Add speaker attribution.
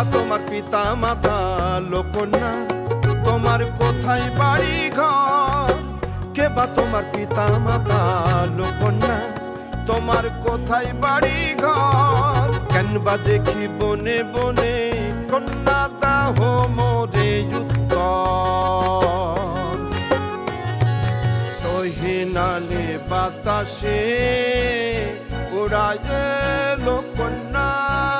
Speaker 1: কে বা তোমার পিতা মাতা, লোকন্যা, তোমার কোথায় বাড়ি ঘর? কে বা তোমার পিতা মাতা, লোকন্যা, তোমার কোথায় বাড়ি ঘর? কেন বা দেখি বনে বনে কন্যা দাহ মোরে উত্তর। তহিনালে বাতাসে উড়ায় লোকন্যা। তোমার